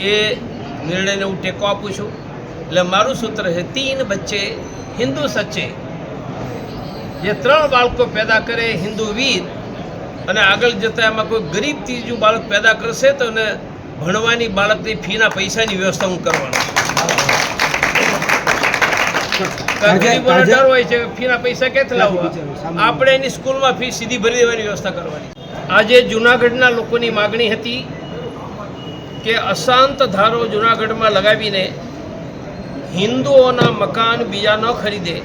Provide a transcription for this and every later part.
એ નિર્ણયને હું ટેકો આપું છું. એટલે મારું સૂત્ર છે તીન બચ્ચે હિન્દુ સચ્ચે. જે ત્રણ બાળકો પેદા કરે હિન્દુ વીર અને આગળ જતાં એમાં કોઈ ગરીબ ત્રીજું બાળક પેદા કરશે તો એને ભણવાની બાળકની ફીના પૈસાની વ્યવસ્થા હું કરવાનો ગરીબોને ડર હોય છે ફીના પૈસા ક્યાંથી લાવવા? આપણે એની સ્કૂલમાં ફી સીધી ભરી દેવાની વ્યવસ્થા કરવાની. આજે જુનાગઢના લોકોની માગણી હતી કે અશાંત ધારો જુનાગઢમાં લગાવીને હિન્દુઓના મકાન બીજા ન ખરીદે,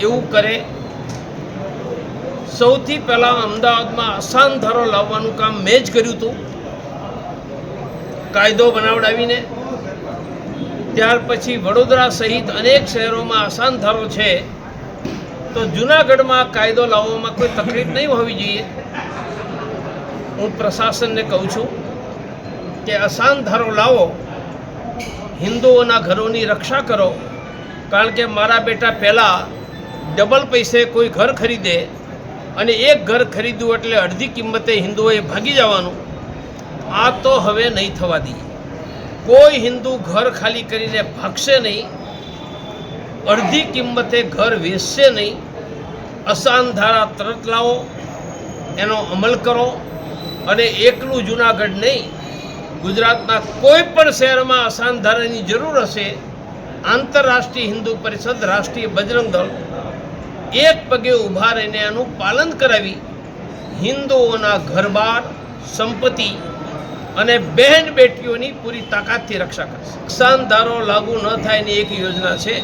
એવું કરે. સૌથી પહેલાં અમદાવાદમાં અશાંત ધારો લાવવાનું કામ મેં જ કર્યું હતું. કાયદો બનાવડાવીને. ત્યાર પછી વડોદરા સહિત અનેક શહેરોમાં અશાંત ધારો છે. તો જુનાગઢમાં કાયદો લાવવામાં કોઈ તકલીફ નહીં હોવી જોઈએ. હું પ્રશાસનને કહું છું. કે અસાન ધારો લાવો, હિન્દુઓના ઘરોની રક્ષા કરો, કારણ કે મારા બેટા પહેલાં ડબલ પૈસે કોઈ ઘર ખરીદે અને એક ઘર ખરીદ્યું એટલે અડધી કિંમતે હિન્દુઓએ ભાગી જવાનું, આ તો હવે નહીં થવા દઈએ. કોઈ હિન્દુ ઘર ખાલી કરીને ભાગશે નહીં, અડધી કિંમતે ઘર વેચશે નહીં. અસાન ધારા તરત લાવો, એનો અમલ કરો અને એકલું જૂનાગઢ નહીં ગુજરાતના કોઈ પણ શહેરમાં અસાન ધારાની જરૂર હશે, આંતરરાષ્ટ્રીય હિન્દુ પરિષદ, રાષ્ટ્રીય બજરંગ દળ એક પગે ઊભા રહીને આનું પાલન કરાવી હિન્દુઓના ઘરબાર, સંપત્તિ અને બહેન બેટીઓની પૂરી તાકાતથી રક્ષા કરશે. અસાન ધારો લાગુ ન થાય એની એક યોજના છે,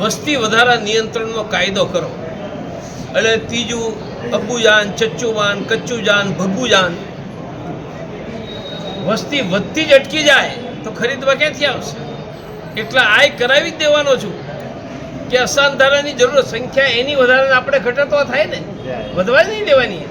વસ્તી વધારા નિયંત્રણનો કાયદો કરો. એટલે ત્રીજું, અબુજાન, ચચ્ચુવાન, કચ્ચુજાન ભગ્ગુજાન વસ્તી વધતી જ અટકી જાય તો ખરીદવા ક્યાંથી આવશે? એટલે આય કરાવી જ દેવાનો છું કે અસાન ધારાની જરૂર સંખ્યા એની વધારે આપણે ઘટતો થાય ને? વધવા જ નહીં દેવાની.